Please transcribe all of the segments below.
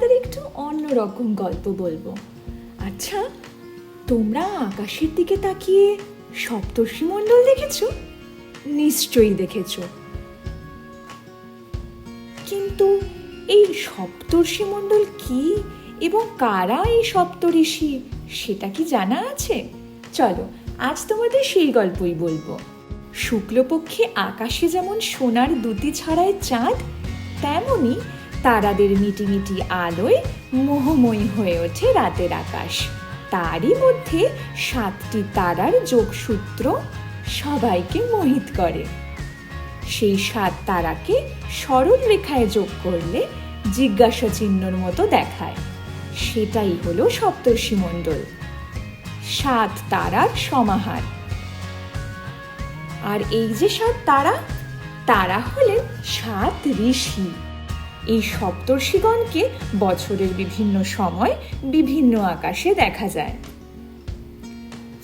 তোমাদের একটু অন্যরকম গল্প বলব। আচ্ছা তোমরা আকাশের দিকে তাকিয়ে সপ্তর্ষি মণ্ডল দেখেছ? নিশ্চয়ই দেখেছ। কিন্তু এই সপ্তর্ষি মণ্ডল কি এবং কারা এই সপ্তঋষি সেটা কি জানা আছে? চলো, আজ তোমাদের সেই গল্পই বলব। শুক্লপক্ষে আকাশে যেমন সোনার দুটি ছাড়ায় চাঁদ, তেমনি তারাদের মিটিমিটি আলোয় মোহময়ী হয়ে ওঠে রাতের আকাশ। তারই মধ্যে সাতটি তারার যোগসূত্র সবাইকে মোহিত করে। সেই সাত তারাকে সরল রেখায় যোগ করলে জিজ্ঞাসা চিহ্নর মতো দেখায়। সেটাই হলো সপ্তর্ষি মণ্ডল। সাত তারার সমাহার। আর এই যে সাত তারা তারা হলেন সাত ঋষি। এই সপ্তর্ষিগণকে বছরের বিভিন্ন সময় বিভিন্ন আকাশে দেখা যায়।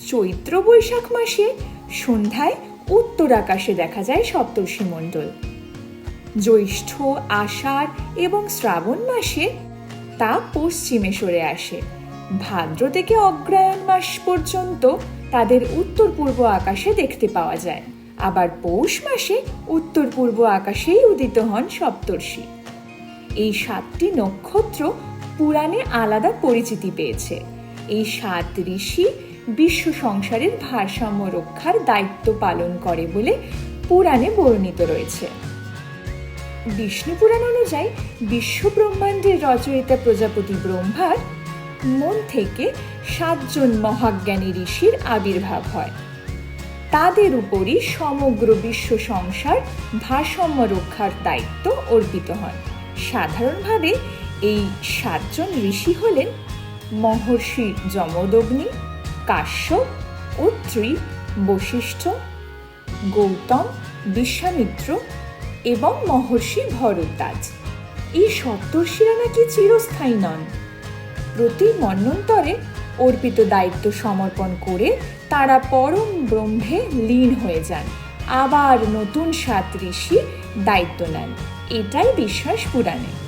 চৈত্র বৈশাখ মাসে সন্ধ্যায় উত্তর আকাশে দেখা যায় সপ্তর্ষি মণ্ডল। জ্যৈষ্ঠ, আষাঢ় এবং শ্রাবণ মাসে তা পশ্চিমে সরে আসে। ভাদ্র থেকে অগ্রায়ণ মাস পর্যন্ত তাদের উত্তর পূর্ব আকাশে দেখতে পাওয়া যায়। আবার পৌষ মাসে উত্তর পূর্ব আকাশেই উদিত হন সপ্তর্ষি। এই সাতটি নক্ষত্র পুরাণে আলাদা পরিচিতি পেয়েছে। এই সাত ঋষি বিশ্ব সংসারের ভারসাম্য রক্ষার দায়িত্ব পালন করে বলে পুরাণে বর্ণিত রয়েছে। বিষ্ণু পুরাণ অনুযায়ী বিশ্ব ব্রহ্মাণ্ডের রচয়িতা প্রজাপতি ব্রহ্মার মন থেকে সাতজন মহাজ্ঞানী ঋষির আবির্ভাব হয়। তাদের উপরই সমগ্র বিশ্ব সংসার ভারসাম্য রক্ষার দায়িত্ব অর্পিত হয়। সাধারণভাবে এই সাতজন ঋষি হলেন মহর্ষি যমদগ্নি, কাশ্যপ অত্রি বশিষ্ঠ গৌতম বিশ্বামিত্র এবং মহর্ষি ভরদ্বাজ। এই সপ্তর্ষিরা নাকি চিরস্থায়ী নন। প্রতি মন্বন্তরে অর্পিত দায়িত্ব সমর্পণ করে তারা পরম ব্রহ্মে লীন হয়ে যান। আবার নতুন সাত ঋষি দায়িত্ব নেন। এটাই বিশ্বাস পুরাণে।